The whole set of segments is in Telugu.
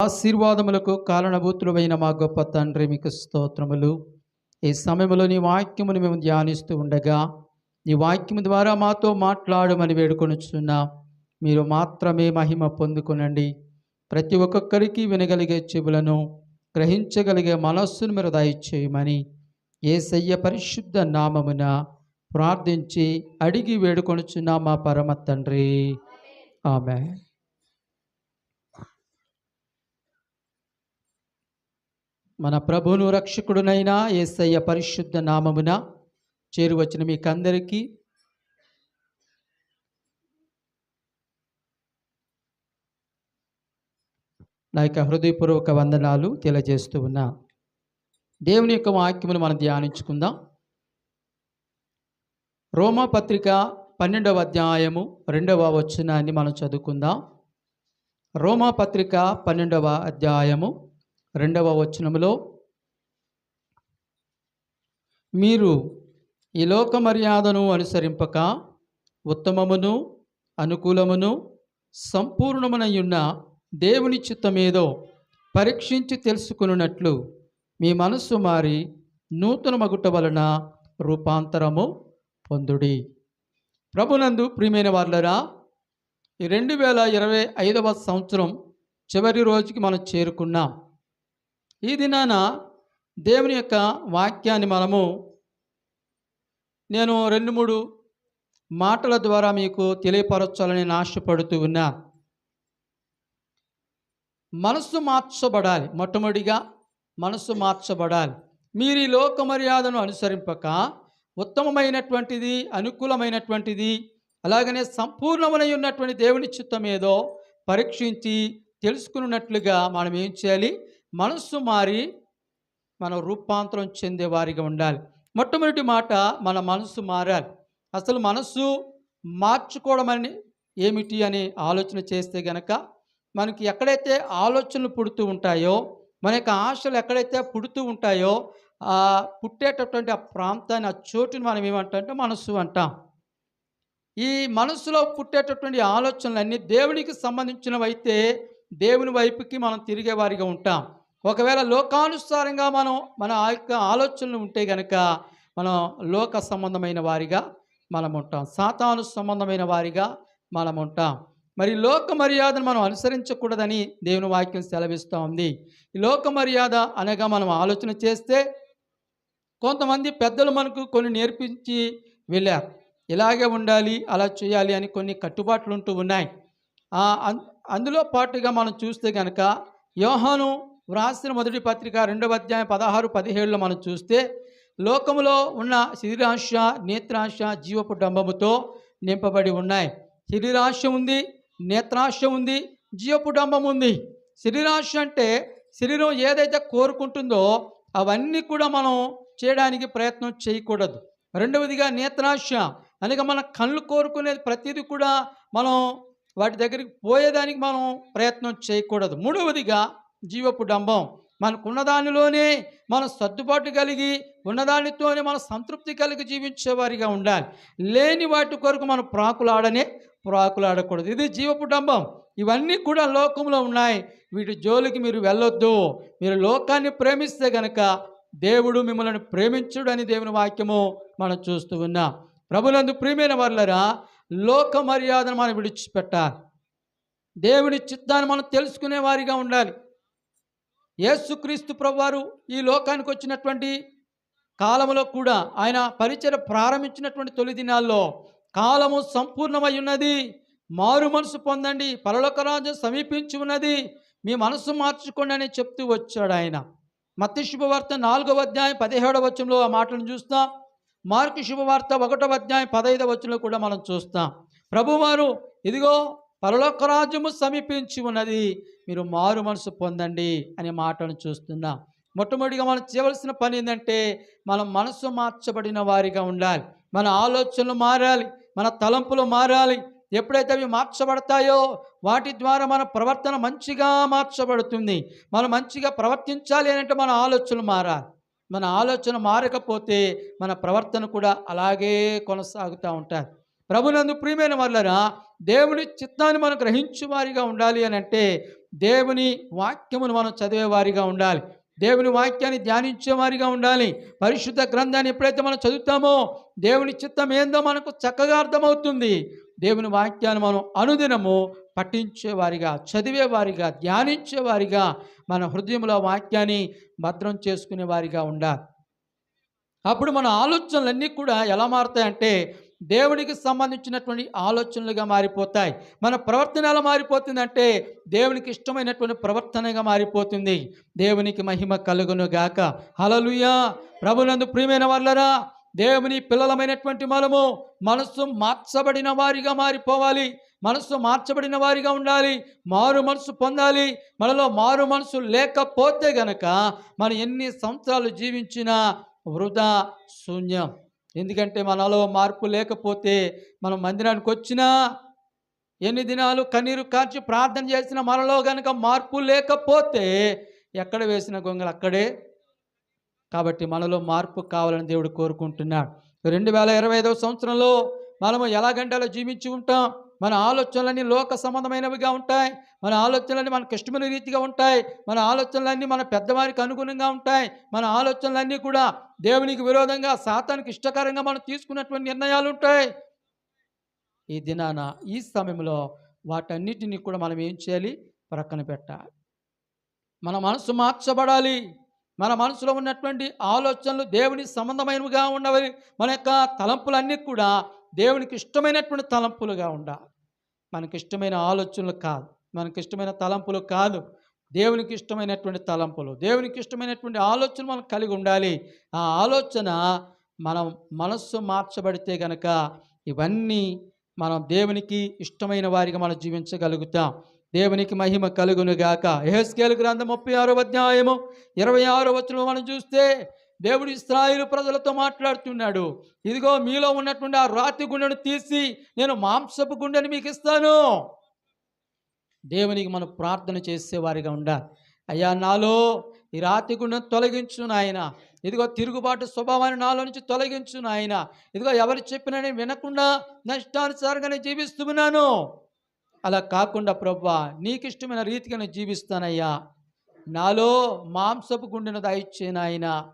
ఆశీర్వాదములకు కారణభూతులమైన మా గొప్ప తండ్రి మీకు స్తోత్రములు. ఈ సమయంలో నీ వాక్యమును మేము ధ్యానిస్తూ ఉండగా నీ వాక్యము ద్వారా మాతో మాట్లాడమని వేడుకొనుచున్నా మీరు మాత్రమే మహిమ పొందుకునండి. ప్రతి ఒక్కొక్కరికి వినగలిగే చెవులను గ్రహించగలిగే మనస్సును మీరు దయచేయమని ఏసయ్య పరిశుద్ధ నామమున ప్రార్థించి అడిగి వేడుకొనుచున్నా మా పరమ తండ్రి. ఆమె మన ప్రభువును రక్షకుడునైన ఏసయ్య పరిశుద్ధ నామమున చేరువచ్చిన మీకందరికీ నా యొక్క హృదయపూర్వక వందనాలు తెలియజేస్తూ ఉన్నా. దేవుని యొక్క వాక్యమును మనం ధ్యానించుకుందాం. రోమా పత్రిక పన్నెండవ అధ్యాయము రెండవ వచనాన్ని మనం చదువుకుందాం. రోమా పత్రిక పన్నెండవ అధ్యాయము రెండవ వచనములో మీరు ఈ లోక మర్యాదను అనుసరింపక ఉత్తమమును అనుకూలమును సంపూర్ణమునయున్న దేవుని చిత్తమేదో పరీక్షించి తెలుసుకున్నట్లు మీ మనస్సు మారి నూతన మగుట వలన రూపాంతరము పొందుడి. ప్రభునందు ప్రియమైన వాళ్ళరా ఈ రెండు వేల ఇరవై ఐదవ సంవత్సరం చివరి రోజుకి మనం చేరుకున్నాం. ఈ దినాన దేవుని యొక్క వాక్యాన్ని మనము నేను రెండు మూడు మాటల ద్వారా మీకు తెలియపరచాలని నాశపడుతూ ఉన్నా. మనస్సు మార్చబడాలి. మొట్టమొదటిగా మనస్సు మార్చబడాలి. మీరు ఈ లోక మర్యాదను అనుసరింపక ఉత్తమమైనటువంటిది అనుకూలమైనటువంటిది అలాగనే సంపూర్ణమై ఉన్నటువంటి దేవుని చిత్తం ఏదో పరీక్షించి తెలుసుకున్నట్లుగా మనం ఏం చేయాలి? మనస్సు మారి మనం రూపాంతరం చెందే వారిగా ఉండాలి. మొట్టమొదటి మాట మన మనస్సు మారాలి. అసలు మనస్సు మార్చుకోవడం అని ఏమిటి అని ఆలోచన చేస్తే గనక మనకి ఎక్కడైతే ఆలోచనలు పుడుతూ ఉంటాయో మన యొక్క ఆశలు ఎక్కడైతే పుడుతూ ఉంటాయో ఆ పుట్టేటటువంటి ఆ ప్రాంతాన్ని ఆ చోటుని మనం ఏమంటామంటే మనస్సు అంటాం. ఈ మనస్సులో పుట్టేటటువంటి ఆలోచనలన్నీ దేవునికి సంబంధించినవైతే దేవుని వైపుకి మనం తిరిగేవారిగా ఉంటాం. ఒకవేళ లోకానుసారంగా మనం మన ఆ యొక్క ఆలోచనలు ఉంటే గనక మనం లోక సంబంధమైన వారిగా మనం ఉంటాం. సాతాను సంబంధమైన వారిగా మనం ఉంటాం. మరి లోక మర్యాదను మనం అనుసరించకూడదని దేవుని వాక్యం సెలవిస్తూ ఉంది. లోక మర్యాద అనగా మనం ఆలోచన చేస్తే కొంతమంది పెద్దలు మనకు కొన్ని నేర్పించి వెళ్ళారు. ఇలాగే ఉండాలి అలా చేయాలి అని కొన్ని కట్టుబాట్లు ఉంటూ ఉన్నాయి. అందులో పాటుగా మనం చూస్తే కనుక యోహాను వ్రాసిన మొదటి పత్రిక రెండవ అధ్యాయం పదహారు పదిహేడులో మనం చూస్తే లోకములో ఉన్న శరీరాశ నేత్రాశ జీవపు డంబముతో నింపబడి ఉన్నాయి. శరీరాశ ఉంది నేత్రాశ ఉంది జీవపు డంబం ఉంది. శరీరాశ అంటే శరీరం ఏదైతే కోరుకుంటుందో అవన్నీ కూడా మనం చేయడానికి ప్రయత్నం చేయకూడదు. రెండవదిగా నేత్రాశ. అనగా మన కళ్ళు కోరుకునేది ప్రతిదీ కూడా మనం వాటి దగ్గరికి పోయేదానికి మనం ప్రయత్నం చేయకూడదు. మూడవదిగా జీవపు డంబం. మనకున్న దానిలోనే మనం సర్దుబాటు కలిగి ఉన్నదానితోనే మనం సంతృప్తి కలిగి జీవించేవారిగా ఉండాలి. లేని వాటి కొరకు మనం ప్రాకులాడనే ప్రాకులాడకూడదు. ఇది జీవపు డంబం. ఇవన్నీ కూడా లోకంలో ఉన్నాయి. వీటి జోలికి మీరు వెళ్ళొద్దు. మీరు లోకాన్ని ప్రేమిస్తే గనక దేవుడు మిమ్మల్ని ప్రేమించుడు అని దేవుని వాక్యము మనం చూస్తూ ఉన్నాం. ప్రభులందు ప్రియమైన వర్లరా లోక మర్యాదను మనం విడిచిపెట్టాలి. దేవుని చిత్తాన్ని మనం తెలుసుకునే వారిగా ఉండాలి. యేసుక్రీస్తు ప్రభువారు ఈ లోకానికి వచ్చినటువంటి కాలంలో కూడా ఆయన పరిచయ ప్రారంభించినటువంటి తొలి దినాల్లో కాలము సంపూర్ణమై ఉన్నది. మారు మనసు పొందండి. పరలోక రాజ్యం సమీపించి ఉన్నది. మీ మనసు మార్చుకోండి అని చెప్తూ వచ్చాడు ఆయన. మత్తి శుభవార్త నాలుగవ అధ్యాయం పదిహేడవ వచనంలో ఆ మాటలను చూస్తాం. మార్కు శుభవార్త ఒకటవ అధ్యాయం పదహైదవ వచనంలో కూడా మనం చూస్తాం. ప్రభువారు ఇదిగో పరలోక రాజ్యము సమీపించి ఉన్నది. మీరు మారు మనసు పొందండి అనే మాటను చూస్తున్నాం. మొట్టమొదటిగా మనం చేయవలసిన పని ఏంటంటే మనం మనసు మార్చబడిన వారిగా ఉండాలి. మన ఆలోచనలు మారాలి. మన తలంపులు మారాలి. ఎప్పుడైతే అవి మార్చబడతాయో వాటి ద్వారా మన ప్రవర్తన మంచిగా మార్చబడుతుంది. మనం మంచిగా ప్రవర్తించాలి అంటే మన ఆలోచనలు మారాలి. మన ఆలోచన మారకపోతే మన ప్రవర్తన కూడా అలాగే కొనసాగుతూ ఉంటుంది ప్రభునందు ప్రియమైన వాళ్ళరా దేవుని చిత్తాన్ని మనం గ్రహించే వారిగా ఉండాలి అని అంటే దేవుని వాక్యమును మనం చదివేవారిగా ఉండాలి. దేవుని వాక్యాన్ని ధ్యానించే వారిగా ఉండాలి. పరిశుద్ధ గ్రంథాన్ని ఎప్పుడైతే మనం చదువుతామో దేవుని చిత్తం ఏందో మనకు చక్కగా అర్థమవుతుంది. దేవుని వాక్యాన్ని మనం అనుదినము పఠించేవారిగా చదివేవారిగా ధ్యానించేవారిగా మన హృదయంలో వాక్యాన్ని భద్రం చేసుకునే వారిగా ఉండాలి. అప్పుడు మన ఆలోచనలన్నీ కూడా ఎలా మారుతాయంటే దేవునికి సంబంధించినటువంటి ఆలోచనలుగా మారిపోతాయి. మన ప్రవర్తన ఎలా మారిపోతుందంటే దేవునికి ఇష్టమైనటువంటి ప్రవర్తనగా మారిపోతుంది. దేవునికి మహిమ కలుగును గాక. హలలుయా ప్రభునందు ప్రియమైన వాళ్ళరా దేవుని పిల్లలమైనటువంటి మనము మనస్సు మార్చబడిన వారిగా మారిపోవాలి. మనస్సు మార్చబడిన వారిగా ఉండాలి. మారు మనసు పొందాలి. మనలో మారు మనసు లేకపోతే గనక మనం ఎన్ని సంవత్సరాలు జీవించినా వృధా శూన్యం. ఎందుకంటే మనలో మార్పు లేకపోతే మనం మందిరానికి వచ్చినా ఎన్ని దినాలు కన్నీరు కార్చి ప్రార్థన చేసిన మనలో కనుక మార్పు లేకపోతే ఎక్కడ వేసిన గొంగలు అక్కడే. కాబట్టి మనలో మార్పు కావాలని దేవుడు కోరుకుంటున్నాడు. రెండు వేల ఇరవై ఐదవ సంవత్సరంలో మనము ఎలాగంటే అలా జీవించి ఉంటాం. మన ఆలోచనలన్నీ లోక సంబంధమైనవిగా ఉంటాయి. మన ఆలోచనలన్నీ మనకు ఇష్టమైన రీతిగా ఉంటాయి. మన ఆలోచనలన్నీ మన పెద్దవారికి అనుగుణంగా ఉంటాయి. మన ఆలోచనలన్నీ కూడా దేవునికి విరోధంగా సాతానికి ఇష్టకరంగా మనం తీసుకున్నటువంటి నిర్ణయాలు ఉంటాయి. ఈ దినాన ఈ సమయంలో వాటన్నిటిని కూడా మనం ఏం చేయాలి? ప్రక్కన పెట్టాలి. మన మనసు మార్చబడాలి. మన మనసులో ఉన్నటువంటి ఆలోచనలు దేవుని సంబంధమైనవిగా ఉండవని మన యొక్క తలంపులన్నీ కూడా దేవునికి ఇష్టమైనటువంటి తలంపులుగా ఉండాలి. మనకి ఇష్టమైన ఆలోచనలు కాదు. మనకి ఇష్టమైన తలంపులు కాదు. దేవునికి ఇష్టమైనటువంటి తలంపులు దేవునికి ఇష్టమైనటువంటి ఆలోచన మనం కలిగి ఉండాలి. ఆ ఆలోచన మనం మనస్సు మార్చబడితే గనక ఇవన్నీ మనం దేవునికి ఇష్టమైన వారిగా మనం జీవించగలుగుతాం. దేవునికి మహిమ కలుగునుగాక ఎహెస్కేల్ గ్రంథం ముప్పై ఆరో అధ్యాయము ఇరవై ఆరో వచనం మనం చూస్తే దేవుడు ఇస్రాయిలు ప్రజలతో మాట్లాడుతున్నాడు. ఇదిగో మీలో ఉన్నటువంటి ఆ రాతి గుండెను తీసి నేను మాంసపు గుండెని మీకు ఇస్తాను. దేవునికి మనం ప్రార్థన చేసేవారిగా ఉండాలి అయ్యా నాలో ఈ రాతి గుండెను తొలగించు నాయన. ఇదిగో తిరుగుబాటు స్వభావాన్ని నాలో నుంచి తొలగించు నాయన. ఇదిగో ఎవరు చెప్పినా నేను వినకుండా నష్టానుసారంగానే జీవిస్తున్నాను అలా కాకుండా ప్రభా నీకు ఇష్టమైన రీతిగా నేను జీవిస్తానయ్యా. నాలో మాంసపు గుండెను దాయిచ్చే నాయన.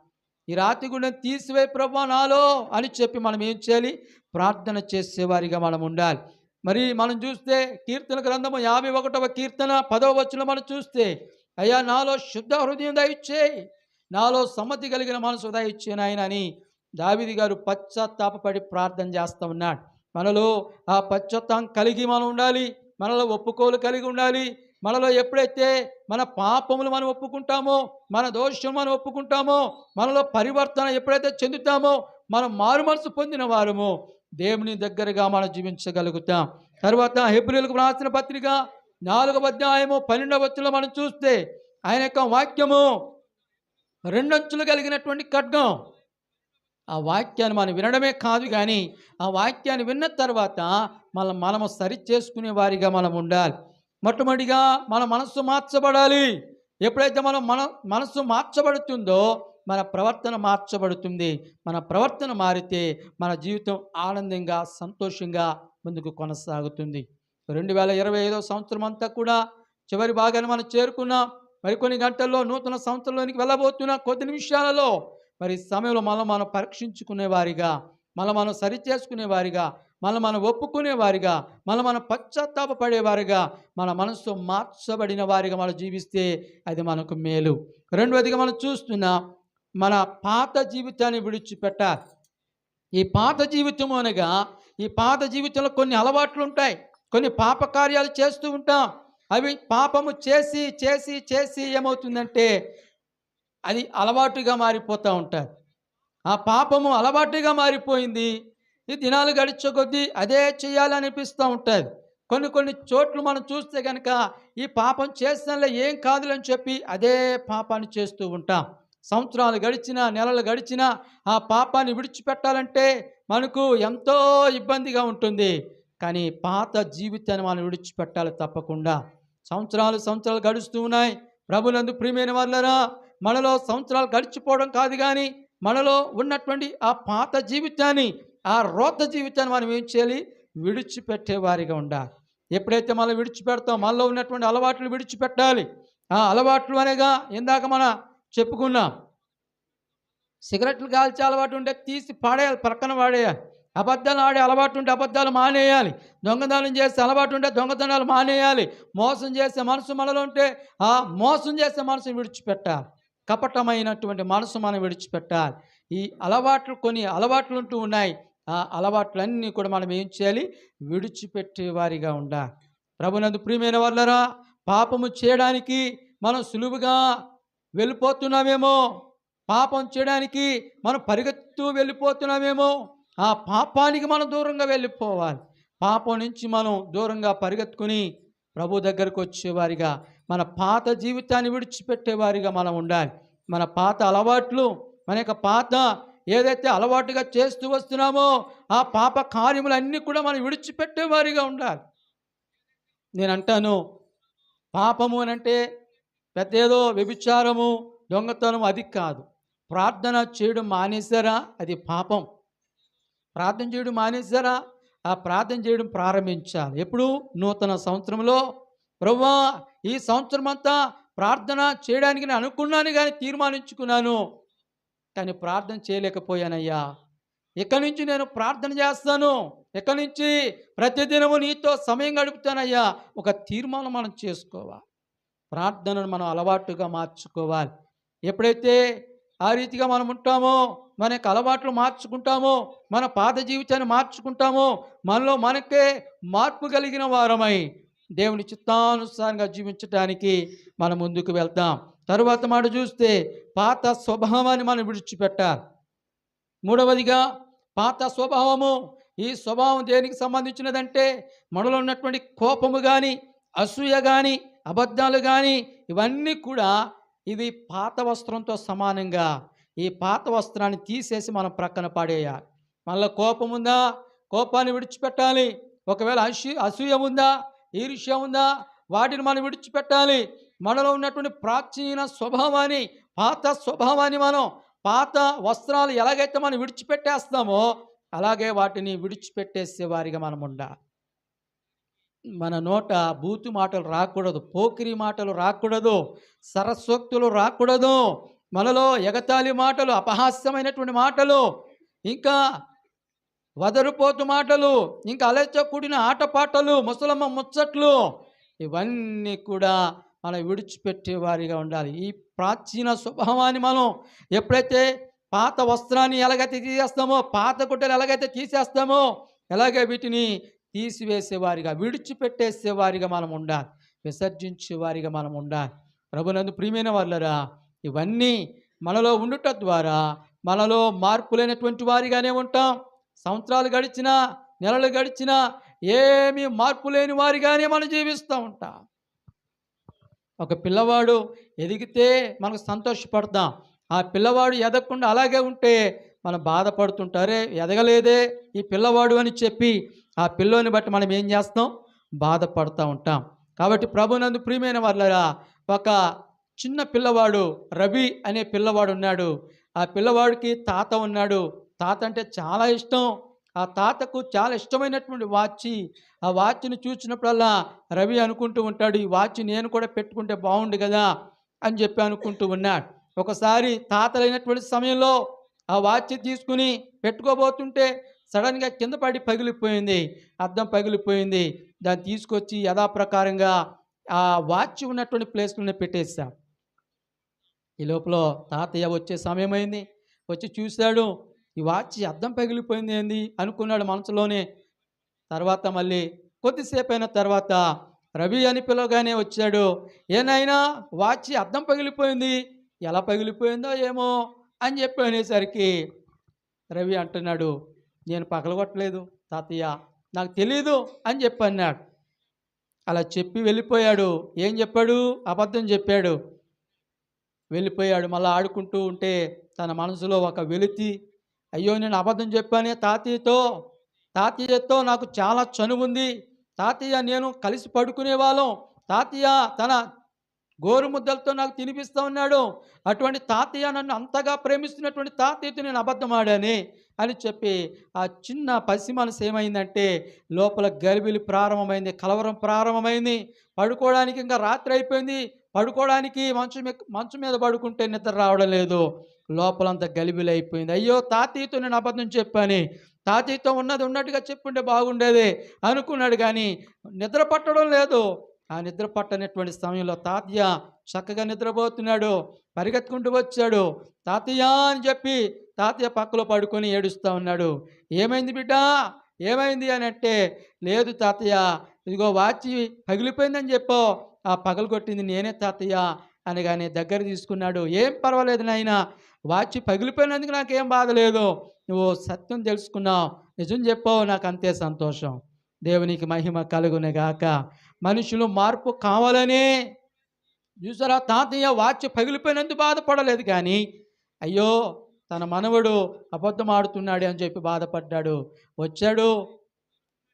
ఈ రాతి గుండెను తీసివే ప్రభు నాలో అని చెప్పి మనం ఏం చేయాలి? ప్రార్థన చేసేవారిగా మనం ఉండాలి. మరి మనం చూస్తే కీర్తన గ్రంథము యాభై ఒకటవ కీర్తన పదవ వచ్చిన మనం చూస్తే అయ్యా నాలో శుద్ధ హృదయం దయచేయి నాలో సమ్మతి కలిగిన మనసు దయచే నాయన అని దావిది గారు పశ్చాత్తాపపడి ప్రార్థన చేస్తూ ఉన్నాడు. మనలో ఆ పశ్చాత్తాం కలిగి మనం ఉండాలి మనలో ఒప్పుకోలు కలిగి ఉండాలి మనలో ఎప్పుడైతే మన పాపములు మనం ఒప్పుకుంటామో మన దోషం మనం ఒప్పుకుంటామో మనలో పరివర్తన ఎప్పుడైతే చెందుతామో మనం మారు మనసు పొందిన వారము. దేవుని దగ్గరగా మనం జీవించగలుగుతాం. తర్వాత హెబ్రిలకు రాసిన పత్రిక నాలుగవ అధ్యాయము పన్నెండవ వచ్చులో మనం చూస్తే ఆయన యొక్క వాక్యము రెండంచులు కలిగినటువంటి ఖడ్గం. ఆ వాక్యాన్ని మనం వినడమే కాదు కానీ ఆ వాక్యాన్ని విన్న తర్వాత మనం మనము సరి చేసుకునే వారిగా మనం ఉండాలి. మొట్టమొదటిగా మన మనస్సు మార్చబడాలి. ఎప్పుడైతే మనం మన మనస్సు మార్చబడుతుందో మన ప్రవర్తన మార్చబడుతుంది. మన ప్రవర్తన మారితే మన జీవితం ఆనందంగా సంతోషంగా ముందుకు కొనసాగుతుంది. రెండు వేల ఇరవై ఐదో సంవత్సరం అంతా కూడా చివరి భాగాన్ని మనం చేరుకున్నాం. మరికొన్ని గంటల్లో నూతన సంవత్సరంలోనికి వెళ్ళబోతున్న. కొద్ది నిమిషాలలో. మరి సమయంలో మనం మనం పరీక్షించుకునే వారిగా మనం మనం సరిచేసుకునే వారిగా మనం మనం ఒప్పుకునే వారిగా మనం మనం పశ్చాత్తాపడేవారిగా మన మనసు మార్చబడిన వారిగా మనం జీవిస్తే అది మనకు మేలు. రెండవదిగా మనం చూస్తున్నాం మన పాత జీవితాన్ని విడిచిపెట్టాలి. ఈ పాత జీవితం అనగా ఈ పాత జీవితంలో కొన్ని అలవాట్లు ఉంటాయి కొన్ని పాప కార్యాలు చేస్తూ ఉంటాం. అవి పాపము చేసి చేసి చేసి ఏమవుతుందంటే అది అలవాటుగా మారిపోతూ ఉంటుంది ఆ పాపము అలవాటుగా మారిపోయింది. ఈ దినాలు గడిచే కొద్దీ అదే చేయాలనిపిస్తూ ఉంటుంది. కొన్ని కొన్ని చోట్లు మనం చూస్తే కనుక ఈ పాపం చేసినలో ఏం కాదులని చెప్పి అదే పాపాన్ని చేస్తూ ఉంటాం. సంవత్సరాలు గడిచినా నెలలు గడిచినా ఆ పాపాన్ని విడిచిపెట్టాలంటే మనకు ఎంతో ఇబ్బందిగా ఉంటుంది. కానీ పాత జీవితాన్ని మనం విడిచిపెట్టాలి తప్పకుండా. సంవత్సరాలు సంవత్సరాలు గడుస్తూ ఉన్నాయి. ప్రభులందు ప్రియమైన వాళ్ళరా మనలో సంవత్సరాలు గడిచిపోవడం కాదు కానీ మనలో ఉన్నటువంటి ఆ పాత జీవితాన్ని ఆ రోత జీవితాన్ని మనం ఏం చేయాలి? విడిచిపెట్టేవారిగా ఉండాలి. ఎప్పుడైతే మనం విడిచిపెడతాం మనలో ఉన్నటువంటి అలవాట్లు విడిచిపెట్టాలి. ఆ అలవాట్లు అనేగా ఇందాక మన చెప్పుకున్నాం. సిగరెట్లు కాల్చే అలవాటు ఉంటే తీసి పాడేయాలి పక్కన వాడేయాలి. అబద్ధాలు ఆడే అలవాటు ఉంటే అబద్ధాలు మానేయాలి. దొంగతనం చేసే అలవాటు ఉంటే దొంగతనాలు మానేయాలి. మోసం చేసే మనసు మనలో ఉంటే ఆ మోసం చేసే మనసుని విడిచిపెట్టాలి. కపటమైనటువంటి మనసు మనం విడిచిపెట్టాలి. ఈ అలవాట్లు కొన్ని అలవాట్లు ఉంటూ ఉన్నాయి. అలవాట్లన్నీ కూడా మనం ఏం చేయాలి? విడిచిపెట్టే వారిగా ఉండాలి. ప్రభునందు ప్రియమైన వాళ్ళరా పాపము చేయడానికి మనం సులువుగా వెళ్ళిపోతున్నామేమో? పాపం చేయడానికి మనం పరిగెత్తు వెళ్ళిపోతున్నామేమో? ఆ పాపానికి మనం దూరంగా వెళ్ళిపోవాలి. పాపం నుంచి మనం దూరంగా పరిగెత్తుకుని ప్రభు దగ్గరకు వచ్చేవారిగా మన పాత జీవితాన్ని విడిచిపెట్టేవారిగా మనం ఉండాలి. మన పాత అలవాట్లు మన యొక్క పాత ఏదైతే అలవాటుగా చేస్తూ వస్తున్నామో ఆ పాప కార్యములన్నీ కూడా మనం విడిచిపెట్టేవారిగా ఉండాలి. నేను అంటాను పాపము అని అంటే పెద్ద ఏదో వ్యభిచారము దొంగతనం అది కాదు. ప్రార్థన చేయడం మానేశారా? అది పాపం. ప్రార్థన చేయడం మానేశారా? ఆ ప్రార్థన చేయడం ప్రారంభించాలి. ఎప్పుడు? నూతన సంవత్సరంలో. ప్రవ్వా ఈ సంవత్సరం అంతా ప్రార్థన చేయడానికి నేను అనుకున్నాను కానీ తీర్మానించుకున్నాను. కానీ ప్రార్థన చేయలేకపోయానయ్యా. ఇక్కడి నుంచి నేను ప్రార్థన చేస్తాను. ఇక్కడి నుంచి ప్రతిదినము నీతో సమయం గడుపుతానయ్యా. ఒక తీర్మానం మనం చేసుకోవాలి. ప్రార్థనను మనం అలవాటుగా మార్చుకోవాలి. ఎప్పుడైతే ఆ రీతిగా మనం ఉంటామో మన యొక్క అలవాట్లు మార్చుకుంటామో మన పాత జీవితాన్ని మార్చుకుంటామో మనలో మనకే మార్పు కలిగిన వారమై దేవుని చిత్తానుసారంగా జీవించటానికి మనం ముందుకు వెళ్తాం. తరువాత మాట చూస్తే పాత స్వభావాన్ని మనం విడిచిపెట్టాలి మూడవదిగా పాత స్వభావము ఈ స్వభావం దేనికి సంబంధించినదంటే మనలో ఉన్నటువంటి కోపము కానీ అసూయ కానీ అబద్ధాలు కానీ ఇవన్నీ కూడా ఇవి పాత వస్త్రంతో సమానంగా ఈ పాత వస్త్రాన్ని తీసేసి మనం ప్రక్కన పాడేయాలి. మళ్ళీ కోపం ఉందా? కోపాన్ని విడిచిపెట్టాలి. ఒకవేళ అసూ అసూయ ఉందా? ఈర్ష్య ఉందా? వాటిని మనం విడిచిపెట్టాలి. మనలో ఉన్నటువంటి ప్రాచీన స్వభావాన్ని పాత స్వభావాన్ని మనం పాత వస్త్రాలు ఎలాగైతే మనం విడిచిపెట్టేస్తామో అలాగే వాటిని విడిచిపెట్టేసే వారిగా మనం ఉండాలి మన నోట బూతు మాటలు రాకూడదు పోకిరి మాటలు రాకూడదు సరస్వక్తులు రాకూడదు మనలో ఎగతాళి మాటలు అపహాస్యమైనటువంటి మాటలు ఇంకా వదరుపోతు మాటలు ఇంకా అలచ కూడిన ఆటపాటలు ముసలమ్మ ముచ్చట్లు ఇవన్నీ కూడా మనం విడిచిపెట్టే వారిగా ఉండాలి. ఈ ప్రాచీన స్వభావాన్ని మనం ఎప్పుడైతే పాత వస్త్రాన్ని ఎలాగైతే తీసేస్తామో పాత గుడ్డలు ఎలాగైతే తీసేస్తామో ఎలాగే వీటిని తీసివేసేవారిగా విడిచిపెట్టేసేవారిగా మనం ఉండాలి. విసర్జించేవారిగా మనం ఉండాలి. ప్రభునందు ప్రియమైన వాళ్ళరా ఇవన్నీ మనలో ఉండుట ద్వారా మనలో మార్పులైనటువంటి వారిగానే ఉంటాం. సంవత్సరాలు గడిచినా నెలలు గడిచినా ఏమీ మార్పు లేని వారిగానే మనం జీవిస్తూ ఉంటాం. ఒక పిల్లవాడు ఎదిగితే మనకు సంతోషపడతాం. ఆ పిల్లవాడు ఎదగకుండా అలాగే ఉంటే మనం బాధపడుతుంటారే ఎదగలేదే ఈ పిల్లవాడు అని చెప్పి ఆ పిల్లోని బట్టి మనం ఏం చేస్తాం? బాధపడుతూ ఉంటాం. కాబట్టి ప్రభునందు ప్రియమైన వాళ్ళరా ఒక చిన్న పిల్లవాడు రవి అనే పిల్లవాడు ఉన్నాడు. ఆ పిల్లవాడికి తాత ఉన్నాడు. తాత అంటే చాలా ఇష్టం. ఆ తాతకు చాలా ఇష్టమైనటువంటి వాచి ఆ వాచ్ని చూసినప్పుడల్లా రవి అనుకుంటూ ఉంటాడు ఈ వాచ్ నేను కూడా పెట్టుకుంటే బాగుండు కదా అని చెప్పి అనుకుంటూ ఉన్నాడు. ఒకసారి తాతలైనటువంటి సమయంలో ఆ వాచ్ తీసుకుని పెట్టుకోబోతుంటే సడన్గా కింద పడి పగిలిపోయింది అద్దం పగిలిపోయింది. దాన్ని తీసుకొచ్చి యథాప్రకారంగా ఆ వాచ్ ఉన్నటువంటి ప్లేస్లోనే పెట్టేశాం. ఈ లోపల తాతయ్య వచ్చే సమయమైంది. వచ్చి చూశాడు. ఈ వాచ్ అద్దం పగిలిపోయింది ఏంది? అనుకున్నాడు మనసులోనే. తర్వాత మళ్ళీ కొద్దిసేపు అయిన తర్వాత రవి అని పిలవగానే వచ్చాడు. ఏనాయనా వాచ్ అద్దం పగిలిపోయింది. ఎలా పగిలిపోయిందో ఏమో? అని చెప్పి అనేసరికి రవి అంటున్నాడు. నేను పగలగొట్టలేదు తాతయ్య నాకు తెలీదు అని చెప్పి అన్నాడు. అలా చెప్పి వెళ్ళిపోయాడు. ఏం చెప్పాడు? అబద్ధం చెప్పాడు. వెళ్ళిపోయాడు. మళ్ళీ ఆడుకుంటూ ఉంటే తన మనసులో ఒక వెలితి అయ్యో నేను అబద్ధం చెప్పానే తాతయ్యతో తాతయ్యతో నాకు చాలా చనువు ఉంది తాతయ్య నేను కలిసి పడుకునే వాళ్ళం తాతయ్య తన గోరు ముద్దలతో నాకు తినిపిస్తూ ఉన్నాడు. అటువంటి తాతయ్య నన్ను అంతగా ప్రేమిస్తున్నటువంటి తాతయ్యతో నేను అబద్ధమాడాని అని చెప్పి ఆ చిన్న పసి మనసు ఏమైందంటే లోపల గలిబిలి ప్రారంభమైంది కలవరం ప్రారంభమైంది. పడుకోవడానికి ఇంకా రాత్రి అయిపోయింది. పడుకోవడానికి మంచు మంచు మీద పడుకుంటే నిద్ర రావడం లేదు. లోపలంతా గలిబిలి అయిపోయింది అయ్యో తాతయ్యతో నేను అబద్ధం చెప్పాను. తాతయ్యతో ఉన్నది ఉన్నట్టుగా చెప్పుంటే బాగుండేది అనుకున్నాడు కానీ నిద్ర పట్టడం లేదు. ఆ నిద్ర పట్టనటువంటి సమయంలో తాతయ్య చక్కగా నిద్రపోతున్నాడు పరిగెత్తుకుంటూ వచ్చాడు. తాతయ్య అని చెప్పి తాతయ్య పక్కలో పడుకొని ఏడుస్తూ ఉన్నాడు. ఏమైంది బిడ్డ? ఏమైంది అని అంటే లేదు తాతయ్య ఇదిగో వాచి పగిలిపోయిందని చెప్పావు ఆ పగలు కొట్టింది నేనే తాతయ్య అనగానే దగ్గర తీసుకున్నాడు. ఏం పర్వాలేదు నాయన వాచి పగిలిపోయినందుకు నాకేం బాధ లేదు. నువ్వు సత్యం తెలుసుకున్నావు. నిజం చెప్పావు నాకు అంతే సంతోషం. దేవునికి మహిమ కలుగునేగాక మనుషులు మార్పు కావాలనే చూసారా? తాతయ్య వాచ్ పగిలిపోయినందుకు బాధపడలేదు కానీ అయ్యో తన మనవడు అబద్ధం ఆడుతున్నాడు అని చెప్పి బాధపడ్డాడు. వచ్చాడు.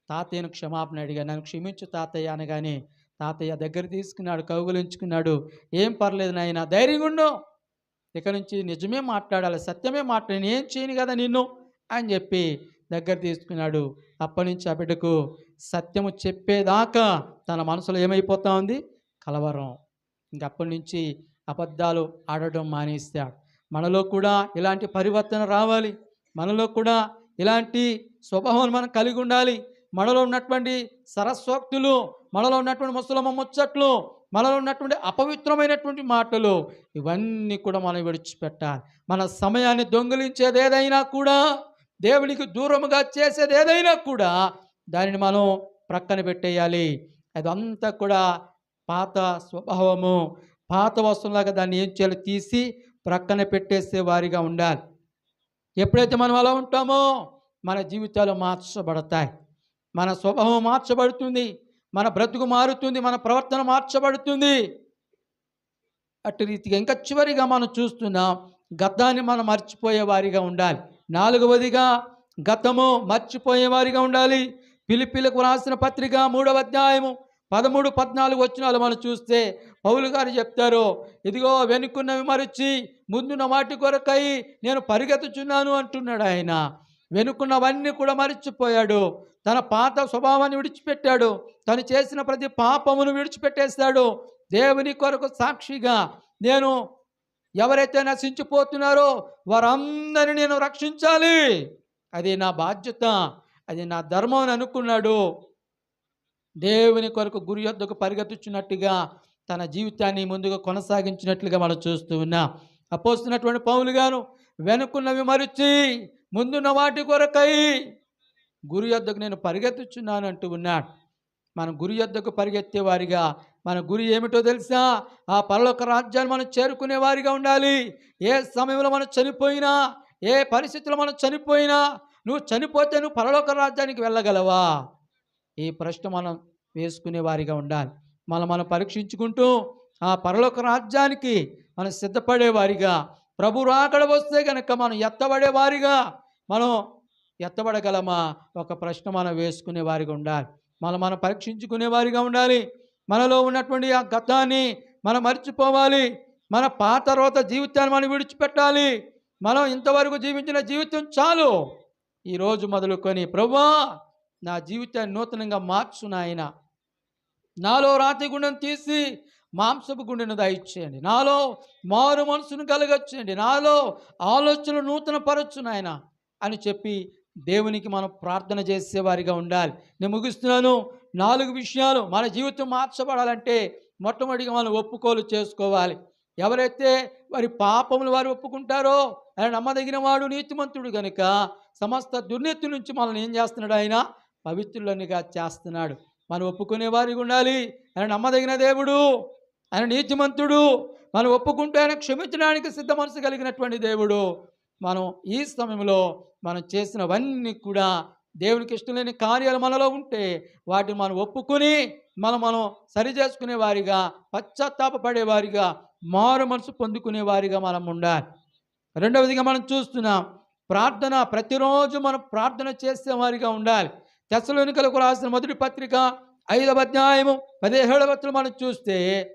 తాతయ్యను క్షమాపణ అడిగా నన్ను క్షమించు తాతయ్య అనగానే తాతయ్య దగ్గర తీసుకున్నాడు కౌగులించుకున్నాడు. ఏం పర్లేదు నాయన ధైర్యంగా ఉండు. ఇక నుంచి నిజమే మాట్లాడాలి సత్యమే మాట్లాడి నేను చేయను కదా నిన్ను? అని చెప్పి దగ్గర తీసుకున్నాడు. అప్పటి నుంచి ఆ బిడ్డకు సత్యము చెప్పేదాకా తన మనసులో ఏమైపోతా ఉంది? కలవరం. ఇంకప్పటి నుంచి అబద్ధాలు ఆడటం మానేస్తాడు మనలో కూడా ఇలాంటి పరివర్తన రావాలి. మనలో కూడా ఇలాంటి స్వభావం మనం కలిగి ఉండాలి. మనలో ఉన్నటువంటి సరస్వక్తులు మనలో ఉన్నటువంటి ముసలమ్మ ముచ్చట్లు మనలో ఉన్నటువంటి అపవిత్రమైనటువంటి మాటలు ఇవన్నీ కూడా మనం విడిచిపెట్టాలి. మన సమయాన్ని దొంగిలించేది ఏదైనా కూడా దేవునికి దూరముగా చేసేది ఏదైనా కూడా దానిని మనం ప్రక్కన పెట్టేయాలి. అదంతా కూడా పాత స్వభావము పాత వస్తువులాగా దాన్ని ఏం చేయాలి? తీసి ప్రక్కన పెట్టేసే వారిగా ఉండాలి. ఎప్పుడైతే మనం అలా ఉంటామో మన జీవితాలు మార్చబడతాయి. మన స్వభావం మార్చబడుతుంది. మన బ్రతుకు మారుతుంది మన ప్రవర్తన మార్చబడుతుంది. అటు రీతిగా ఇంకా చివరిగా మనం చూస్తున్నాం గతాన్ని మనం మర్చిపోయే వారిగా ఉండాలి. నాలుగవదిగా గతము మర్చిపోయే వారిగా ఉండాలి. పిలిపిలకు రాసిన పత్రిక మూడవ అధ్యాయము పదమూడు పద్నాలుగు వచ్చినాలు మనం చూస్తే పౌలు గారు చెప్తారు ఇదిగో వెనుకున్నవి మరచి ముందున్న వాటి కొరకై నేను పరిగెత్తుచున్నాను అంటున్నాడు ఆయన. వెనుకున్నవన్నీ కూడా మరిచిపోయాడు. తన పాత స్వభావాన్ని విడిచిపెట్టాడు. తను చేసిన ప్రతి పాపమును విడిచిపెట్టేస్తాడు దేవుని కొరకు సాక్షిగా నేను ఎవరైతే నశించిపోతున్నారో వారందరినీ నేను రక్షించాలి. అది నా బాధ్యత అది నా ధర్మం అని అనుకున్నాడు. దేవుని కొరకు గురి యొద్దకు పరిగెత్తుచున్నట్టుగా తన జీవితాన్ని ముందుగా కొనసాగించినట్లుగా మనం చూస్తూ ఉన్నాం. అపోస్తున్నటువంటి పౌలు గాను వెనుకున్నవి మరిచి ముందున్న వాటి కొరకై గురి యొద్దకు నేను పరిగెత్తుచున్నాను అంటూ ఉన్నాడు. మన గురి యొద్దకు పరిగెత్తే వారిగా మన గురి ఏమిటో తెలుసా? ఆ పరలోక రాజ్యాన్ని మనం చేరుకునే వారిగా ఉండాలి. ఏ సమయంలో మనం చనిపోయినా ఏ పరిస్థితిలో మనం చనిపోయినా నువ్వు చనిపోతే నువ్వు పరలోక రాజ్యానికి వెళ్ళగలవా? ఈ ప్రశ్న మనం వేసుకునే వారిగా ఉండాలి. మనం మనం పరీక్షించుకుంటూ ఆ పరలోక రాజ్యానికి మనం సిద్ధపడే వారిగా ప్రభు రాకడ వస్తే కనుక మనం ఎత్తబడే వారిగా మనం ఎత్తబడగలమా? ఒక ప్రశ్న మనం వేసుకునే వారిగా ఉండాలి. మనం మనం పరీక్షించుకునే వారిగా ఉండాలి. మనలో ఉన్నటువంటి ఆ గతాన్ని మనం మర్చిపోవాలి. మన పాత రోత జీవితాన్ని మనం విడిచిపెట్టాలి. మనం ఇంతవరకు జీవించిన జీవితం చాలు. ఈరోజు మొదలుకొని ప్రభా నా జీవితాన్ని నూతనంగా మార్చు నాయన. నాలో రాతి గుండెను తీసి మాంసపు గుండెను దయచేయండి నాలో మారు మనసును కలగచ్చేయండి. నాలో ఆలోచనలు నూతన పరచు నాయన అని చెప్పి దేవునికి మనం ప్రార్థన చేసేవారిగా ఉండాలి. నేను ముగిస్తున్నాను. నాలుగు విషయాలు మన జీవితం మార్చబడాలంటే మొట్టమొదటిగా మనం ఒప్పుకోలు చేసుకోవాలి. ఎవరైతే వారి పాపములు వారు ఒప్పుకుంటారో ఆయన నమ్మదగిన వాడు నీతిమంతుడు కనుక సమస్త దుర్నీతి నుంచి మనల్ని ఏం చేస్తున్నాడు ఆయన? పవిత్రులనిగా చేస్తున్నాడు. మనం ఒప్పుకునే వారికి ఉండాలి. ఆయన నమ్మదగిన దేవుడు ఆయన నీతిమంతుడు. మనం ఒప్పుకుంటే ఆయన క్షమించడానికి సిద్ధ మనసు కలిగినటువంటి దేవుడు. మనం ఈ సమయంలో మనం చేసినవన్నీ కూడా దేవునికి ఇష్టం లేని కార్యాలు మనలో ఉంటే వాటిని మనం ఒప్పుకొని మనం మనం సరి చేసుకునే వారిగా పశ్చాత్తాపడే వారిగా మారు మనసు పొందుకునే వారిగా మనం ఉండాలి. రెండవదిగా మనం చూస్తున్నాం ప్రార్థన ప్రతిరోజు మనం ప్రార్థన చేసే వారిగా ఉండాలి. తెసలోనికలకు రాసిన మొదటి పత్రిక ఐదవ అధ్యాయము పదిహేడవ మనం చూస్తే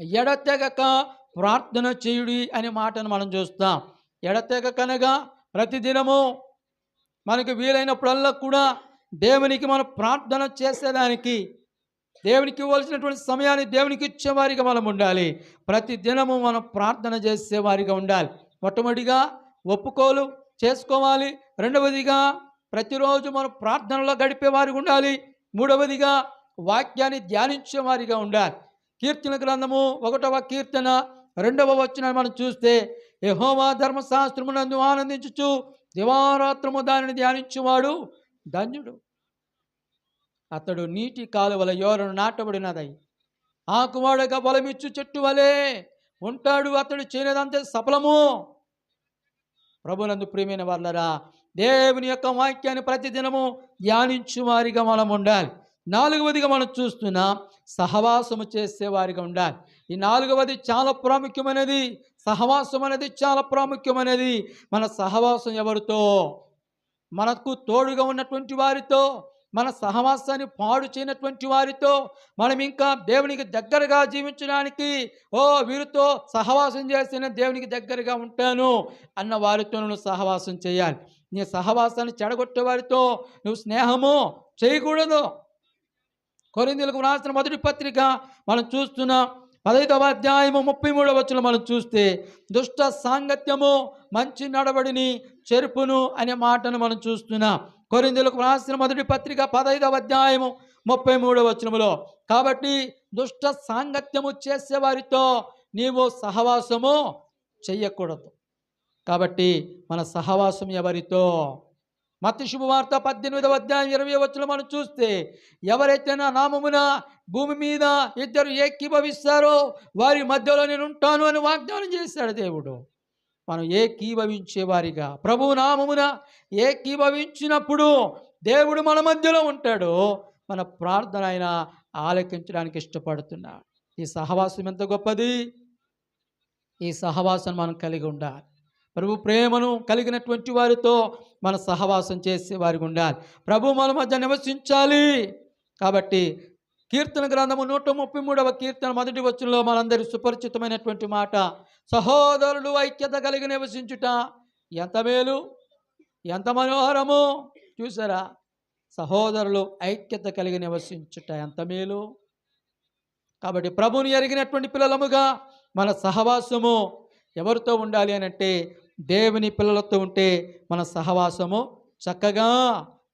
ఎడతెగక ప్రార్థన చేయుడి అనే మాటను మనం చూస్తాం. ఎడతెగకనగా ప్రతిదినము మనకు వీలైనప్పుడల్లా కూడా దేవునికి మనం ప్రార్థన చేసేదానికి దేవునికి ఇవ్వాల్సినటువంటి సమయాన్ని దేవునికి ఇచ్చేవారిగా మనం ఉండాలి. ప్రతి దినము మనం ప్రార్థన చేసేవారిగా ఉండాలి. మొట్టమొదటిగా ఒప్పుకోలు చేసుకోవాలి. రెండవదిగా ప్రతిరోజు మనం ప్రార్థనలో గడిపేవారిగా ఉండాలి. మూడవదిగా వాక్యాన్ని ధ్యానించేవారిగా ఉండాలి. కీర్తన గ్రంథము ఒకటవ కీర్తన రెండవ వచ్చిన మనం చూస్తే యెహోవా ధర్మశాస్త్రమునందు ఆనందించుచు దివారాత్రము దానిని ధ్యానించువాడు ధన్యుడు. అతడు నీటి కాలువల యోరను నాటబడినదై ఆకువాడగా బలమిచ్చు చెట్టు వలె ఉంటాడు అతడు చేయలేదంతే సఫలము. ప్రభునందు ప్రియమైన వాళ్ళరా దేవుని యొక్క వాక్యాన్ని ప్రతిదినము ధ్యానించు వారిగా మనం ఉండాలి. నాలుగవదిగా మనం చూస్తున్నాం సహవాసము చేసేవారిగా ఉండాలి. ఈ నాలుగవది చాలా ప్రాముఖ్యమైనది. సహవాసం అనేది చాలా ప్రాముఖ్యమైనది. మన సహవాసం ఎవరితో? మనకు తోడుగా ఉన్నటువంటి వారితో మన సహవాసాన్ని పాడు చేయనటువంటి వారితో మనం ఇంకా దేవునికి దగ్గరగా జీవించడానికి ఓ వీరితో సహవాసం చేసిన దేవునికి దగ్గరగా ఉంటాను అన్న వారితో నువ్వు సహవాసం చేయాలి. నీ సహవాసాన్ని చెడగొట్టే వారితో నువ్వు స్నేహము చేయకూడదు. కొరిందులకు రాసిన మొదటి పత్రిక మనం చూస్తున్నాం. పదైదవ అధ్యాయము ముప్పై మూడవ వచ్చిన మనం చూస్తే దుష్ట సాంగత్యము మంచి నడవడిని చెరుపును అనే మాటను మనం చూస్తున్నాం. కొరిందులకు రాసిన మొదటి పత్రిక పదైదవ అధ్యాయము ముప్పై మూడవ వచనములో కాబట్టి దుష్ట సాంగత్యము చేసేవారితో నీవు సహవాసము చెయ్యకూడదు. కాబట్టి మన సహవాసం ఎవరితో? మత్తి శుభవార్త పద్దెనిమిదవ అధ్యాయం ఇరవై వచ్చిన మనం చూస్తే ఎవరైతే నా నామమున భూమి మీద ఇద్దరు ఏకీభవిస్తారో వారి మధ్యలో నేను ఉంటాను అని వాగ్దానం చేశాడు దేవుడు. మనం ఏకీభవించే వారిగా ప్రభు నామమున ఏకీభవించినప్పుడు దేవుడు మన మధ్యలో ఉంటాడు. మన ప్రార్థన ఆయన ఆలకించడానికి ఇష్టపడుతున్నాడు. ఈ సహవాసం ఎంత గొప్పది? ఈ సహవాసం మనం కలిగి ఉండాలి. ప్రభు ప్రేమను కలిగినటువంటి వారితో మన సహవాసం చేసే వారికి ఉండాలి. ప్రభు మన మధ్య నివసించాలి. కాబట్టి కీర్తన గ్రంథము నూట ముప్పై మూడవ కీర్తన మొదటి వచ్చంలో మనందరి సుపరిచితమైనటువంటి మాట సహోదరులు ఐక్యత కలిగి నివసించుట ఎంత మేలు ఎంత మనోహరము. చూసారా? సహోదరులు ఐక్యత కలిగి నివసించుట ఎంత మేలు. కాబట్టి ప్రభుని ఎరిగినటువంటి పిల్లలముగా మన సహవాసము ఎవరితో ఉండాలి అని అంటే దేవుని పిల్లలతో ఉంటే మన సహవాసము చక్కగా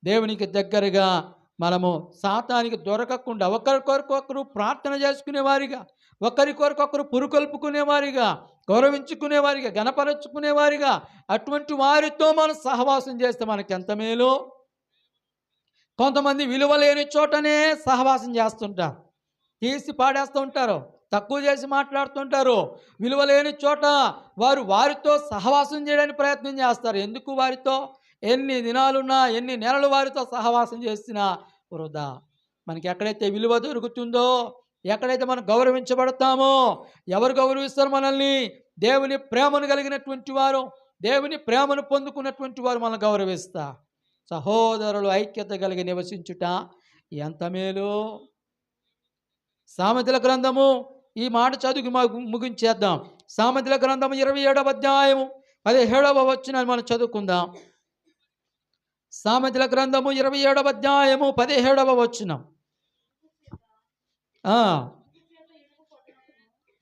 దేవునికి దగ్గరగా మనము సాతానికి దొరకకుండా ఒకరికొరకొకరు ప్రార్థన చేసుకునేవారిగా ఒకరి కొరకొకరు పురుకొల్పుకునేవారిగా గౌరవించుకునేవారిగా గణపరచుకునేవారిగా అటువంటి వారితో మనం సహవాసం చేస్తే మనకి ఎంత మేలు? కొంతమంది విలువ లేని చోటనే సహవాసం చేస్తుంటారు. తీసి పాడేస్తూ ఉంటారు. తక్కువ చేసి మాట్లాడుతుంటారు. విలువ లేని చోట వారు వారితో సహవాసం చేయడానికి ప్రయత్నం చేస్తారు. ఎందుకు వారితో? ఎన్ని దినాలున్నా ఎన్ని నెలలు వారితో సహవాసం చేసినా వృధా. మనకి ఎక్కడైతే విలువ దొరుకుతుందో ఎక్కడైతే మనం గౌరవించబడతామో ఎవరు గౌరవిస్తారు మనల్ని? దేవుని ప్రేమను కలిగినటువంటి వారు దేవుని ప్రేమను పొందుకున్నటువంటి వారు మనం గౌరవిస్తా. సహోదరులు ఐక్యత కలిగి నివసించుట ఎంత మేలు? సామెతల గ్రంథము ఈ మాట చదువు ము- ముగించేద్దాం. సామెతల గ్రంథము ఇరవై ఏడవ అధ్యాయము పదిహేడవ వచ్చిన మనం చదువుకుందాం. సామెతల గ్రంథము ఇరవై ఏడవ అధ్యాయము పదిహేడవ వచ్చిన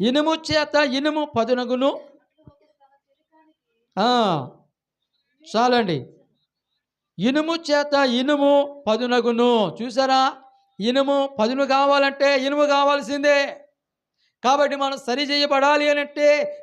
ఇనుము చేత ఇనుము పదునగును. చాలండి. ఇనుము చేత ఇనుము పదునగును. చూసారా? ఇనుము పదును కావాలంటే ఇనుము కావాల్సిందే. కాబట్టి మనం సరి చేయబడాలి అని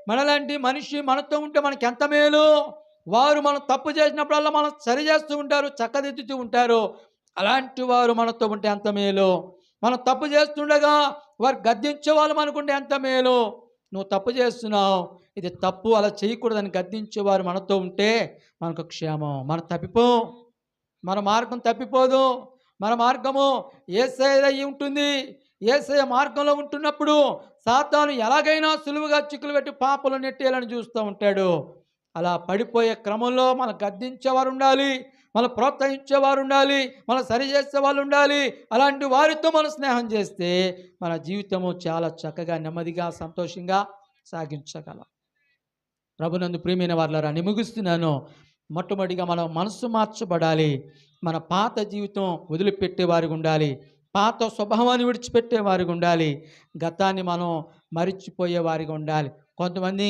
మనలాంటి మనిషి మనతో ఉంటే మనకి ఎంత మేలు? వారు మనం తప్పు చేసినప్పుడల్లా మనం సరి చేస్తూ ఉంటారు చక్కదిద్దుతూ ఉంటారు. అలాంటి వారు మనతో ఉంటే ఎంత మేలు? మనం తప్పు చేస్తుండగా వారు గద్దించే వాళ్ళు మనకుంటే ఎంత మేలు? నువ్వు తప్పు చేస్తున్నావు ఇది తప్పు అలా చేయకూడదని గద్దించేవారు మనతో ఉంటే మనకు క్షేమం. మనం తప్పిపో మన మార్గం తప్పిపోదు. మన మార్గము ఏ సైజ్ అయి ఉంటుంది. ఏసయ మార్గంలో ఉంటున్నప్పుడు సాతాను ఎలాగైనా సులువుగా చిక్కులు పెట్టి పాపలు నెట్టేయాలని చూస్తూ ఉంటాడు. అలా పడిపోయే క్రమంలో మనం గద్దించేవారు ఉండాలి మనం ప్రోత్సహించేవారు ఉండాలి మనం సరి చేసే వాళ్ళు ఉండాలి. అలాంటి వారితో మనం స్నేహం చేస్తే మన జీవితము చాలా చక్కగా నెమ్మదిగా సంతోషంగా సాగించగలం. ప్రభునందు ప్రియమైన అని ముగిస్తున్నాను. మొట్టమొదటిగా మనం మనసు మార్చబడాలి. మన పాత జీవితం వదిలిపెట్టే వారికి ఉండాలి. పాత స్వభావాన్ని విడిచిపెట్టే వారికి ఉండాలి. గతాన్ని మనం మరిచిపోయే వారికి ఉండాలి. కొంతమంది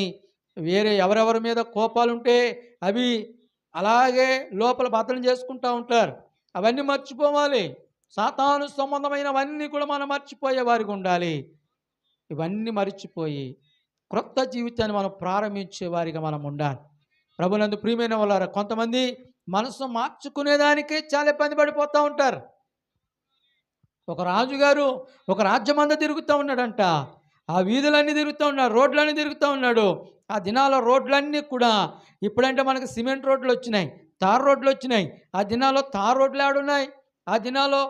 వేరే ఎవరెవరి మీద కోపాలు ఉంటే అవి అలాగే లోపల బద్దలు చేసుకుంటూ ఉంటారు. అవన్నీ మర్చిపోవాలి. సాతాను సంబంధమైనవన్నీ కూడా మనం మర్చిపోయే వారికి ఉండాలి. ఇవన్నీ మర్చిపోయి క్రొత్త జీవితాన్ని మనం ప్రారంభించే వారిగా మనం ఉండాలి. ప్రభునందు ప్రియమైన వాళ్ళారా కొంతమంది మనసు మార్చుకునేదానికే చాలా ఇబ్బంది పడిపోతూ ఉంటారు. ఒక రాజుగారు ఒక రాజ్యమంతా తిరుగుతూ ఉన్నాడంట. ఆ వీధులన్నీ తిరుగుతూ ఉన్నాడు రోడ్లన్నీ తిరుగుతూ ఉన్నాడు. ఆ దినాల రోడ్లన్నీ కూడా ఇప్పుడంటే మనకి సిమెంట్ రోడ్లు వచ్చినాయి తార్ రోడ్లు వచ్చినాయి. ఆ దినాల్లో తార్ రోడ్లు ఆడున్నాయి ఆ దినాల్లో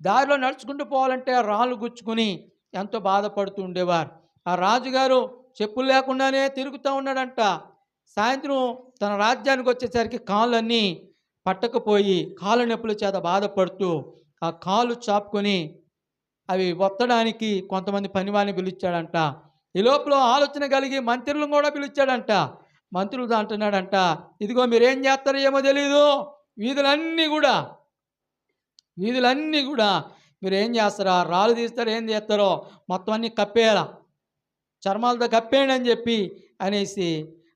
దారిలో నడుచుకుంటూ పోవాలంటే ఆ రాళ్ళు గుచ్చుకుని ఎంతో బాధపడుతూ ఉండేవారు. ఆ రాజుగారు చెప్పులు లేకుండానే తిరుగుతూ ఉన్నాడంట. సాయంత్రం తన రాజ్యానికి వచ్చేసరికి కాళ్ళన్నీ పట్టకపోయి కాళ్ళ నొప్పుల చేత బాధపడుతూ ఆ కాలు చాపుకొని అవి ఒత్తడానికి కొంతమంది పనివాడిని పిలిచాడంట. ఈ లోపల ఆలోచన కలిగి మంత్రులను కూడా పిలిచాడంట. మంత్రులు అంటున్నాడంట ఇదిగో మీరేం చేస్తారో ఏమో తెలియదు వీధులన్నీ కూడా వీధులన్నీ కూడా మీరు ఏం చేస్తారా రాళ్ళు తీస్తారో ఏం చేస్తారో మొత్తం అన్నీ కప్పేయాల? చర్మాలతో కప్పేయండి అని చెప్పి అనేసి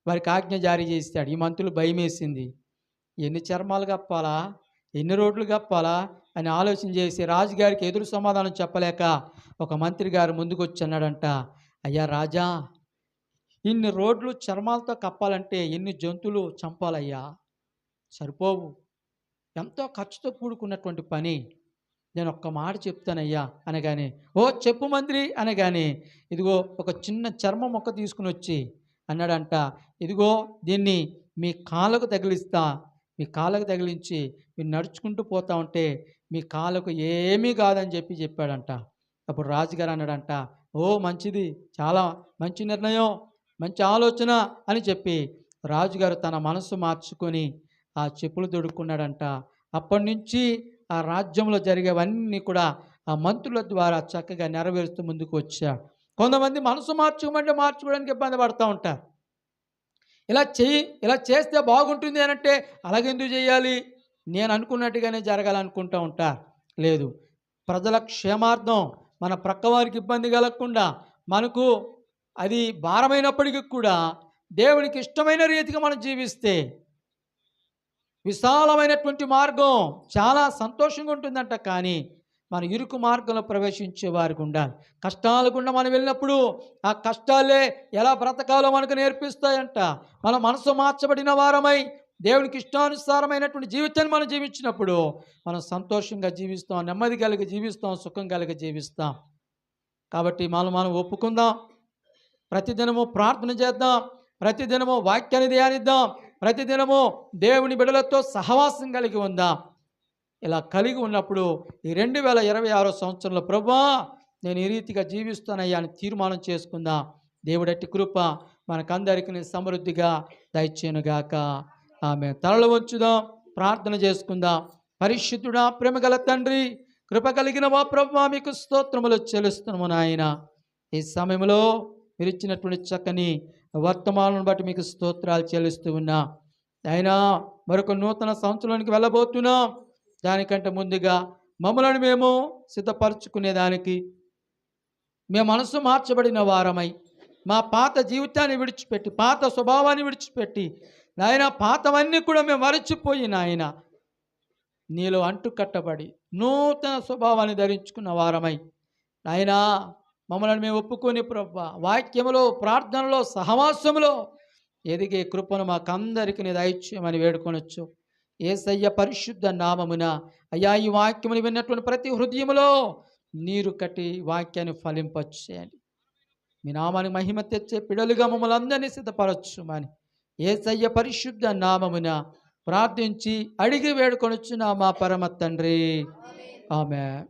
వారికి ఆజ్ఞ జారీ చేస్తాడు ఈ మంత్రులు భయం వేసింది ఎన్ని చర్మాలు కప్పాలా? ఎన్ని రోడ్లు కప్పాలా? అని ఆలోచన చేసి రాజుగారికి ఎదురు సమాధానం చెప్పలేక ఒక మంత్రి గారు ముందుకు వచ్చి అన్నాడంట అయ్యా రాజా ఇన్ని రోడ్లు చర్మాలతో కప్పాలంటే ఎన్ని జంతువులు చంపాలయ్యా? సరిపోవు. ఎంతో ఖర్చుతో కూడుకున్నటువంటి పని. నేను ఒక్క మాట చెప్తానయ్యా అనగానే ఓ చెప్పు మంత్రి అనగానే ఇదిగో ఒక చిన్న చర్మ మొక్క తీసుకుని వచ్చి అన్నాడంట. ఇదిగో దీన్ని మీ కాళ్ళకు తగిలిస్తా. మీ కాళ్ళకు తగిలించి మీరు నడుచుకుంటూ పోతా ఉంటే మీ కాళ్ళకు ఏమీ కాదని చెప్పి చెప్పాడంట. అప్పుడు రాజుగారు అన్నాడంట ఓ మంచిది చాలా మంచి నిర్ణయం మంచి ఆలోచన అని చెప్పి రాజుగారు తన మనసు మార్చుకొని ఆ చెప్పులు దొడుక్కున్నాడంట. అప్పటి నుంచి ఆ రాజ్యంలో జరిగేవన్నీ కూడా ఆ మంత్రుల ద్వారా చక్కగా నెరవేరుస్తూ ముందుకు వచ్చాడు కొంతమంది మనసు మార్చుకోమంటే మార్చుకోవడానికి ఇబ్బంది పడుతూ ఉంటారు. ఇలా చెయ్యి ఇలా చేస్తే బాగుంటుంది అని అంటే అలాగెందుకు చేయాలి నేను అనుకున్నట్టుగానే జరగాలనుకుంటూ ఉంటారు లేదు. ప్రజల క్షేమార్థం మన ప్రక్కవారికి ఇబ్బంది కలగకుండా మనకు అది భారమైనప్పటికీ కూడా దేవునికి ఇష్టమైన రీతిగా మనం జీవిస్తే విశాలమైనటువంటి మార్గం చాలా సంతోషంగా ఉంటుందంట. కానీ మన ఇరుకు మార్గంలో ప్రవేశించే వారికి ఉండాలి. కష్టాల గుండా మనం వెళ్ళినప్పుడు ఆ కష్టాలే ఎలా బ్రతకాలో మనకు నేర్పిస్తాయంట. మన మనసు మార్చబడిన వారమై దేవునికి ఇష్టానుసారమైనటువంటి జీవితాన్ని మనం జీవించినప్పుడు మనం సంతోషంగా జీవిస్తాం నెమ్మది కలిగి జీవిస్తాం సుఖం కలిగి జీవిస్తాం. కాబట్టి మనం మనం ఒప్పుకుందాం. ప్రతిదినము ప్రార్థన చేద్దాం. ప్రతిదినము వాక్యాన్ని ధ్యానిద్దాం. ప్రతిదినము దేవుని బిడలతో సహవాసం కలిగి ఉందాం. ఇలా కలిగి ఉన్నప్పుడు ఈ రెండు వేల ఇరవై ఆరో సంవత్సరంలో ప్రభా నేను ఈ రీతిగా జీవిస్తానయ్యా అని తీర్మానం చేసుకుందాం. దేవుడట్టి కృప మనకందరికీ సమృద్ధిగా దయచేనుగాక ఆమె తలలు వంచుదాం ప్రార్థన చేసుకుందాం. పరిశుద్ధుడా ప్రేమగల తండ్రి కృప కలిగిన మా ప్రభు మీకు స్తోత్రములు చెల్లిస్తున్నాము నాయన. ఈ సమయంలో మీరు ఇచ్చినటువంటి చక్కని వర్తమానం బట్టి మీకు స్తోత్రాలు చెల్లిస్తూ ఉన్నా. అయినా మరొక నూతన సంవత్సరానికి వెళ్ళబోతున్నాం. దానికంటే ముందుగా మమ్మల్ని మేము సిద్ధపరచుకునేదానికి మేము మనసు మార్చబడిన వారమై మా పాత జీవితాన్ని విడిచిపెట్టి పాత స్వభావాన్ని విడిచిపెట్టి నాయన పాతవన్నీ కూడా మేము మరచిపోయి నాయన నీలో అంటు కట్టబడి నూతన స్వభావాన్ని ధరించుకున్న వారమై. నాయనా మమ్మల్ని మేము ఒప్పుకొని ప్రభ వాక్యములో ప్రార్థనలో సహవాసములో ఎదిగే కృపను మాకందరికీ నీ దయచేయమని వేడుకొనొచ్చు. ఏసయ్య పరిశుద్ధ నామమున అయ్యా ఈ వాక్యముని విన్నటువంటి ప్రతి హృదయములో నీరు కట్టి వాక్యాన్ని ఫలింపచేయండి. మీ నామానికి మహిమ తెచ్చే పిడలుగా మమ్మల్ని అందరినీ సిద్ధపరచుమని ఏసయ్య పరిశుద్ధ నామమున ప్రార్థించి అడిగి వేడుకొనొచ్చు నా మా పరమ తండ్రి. ఆమె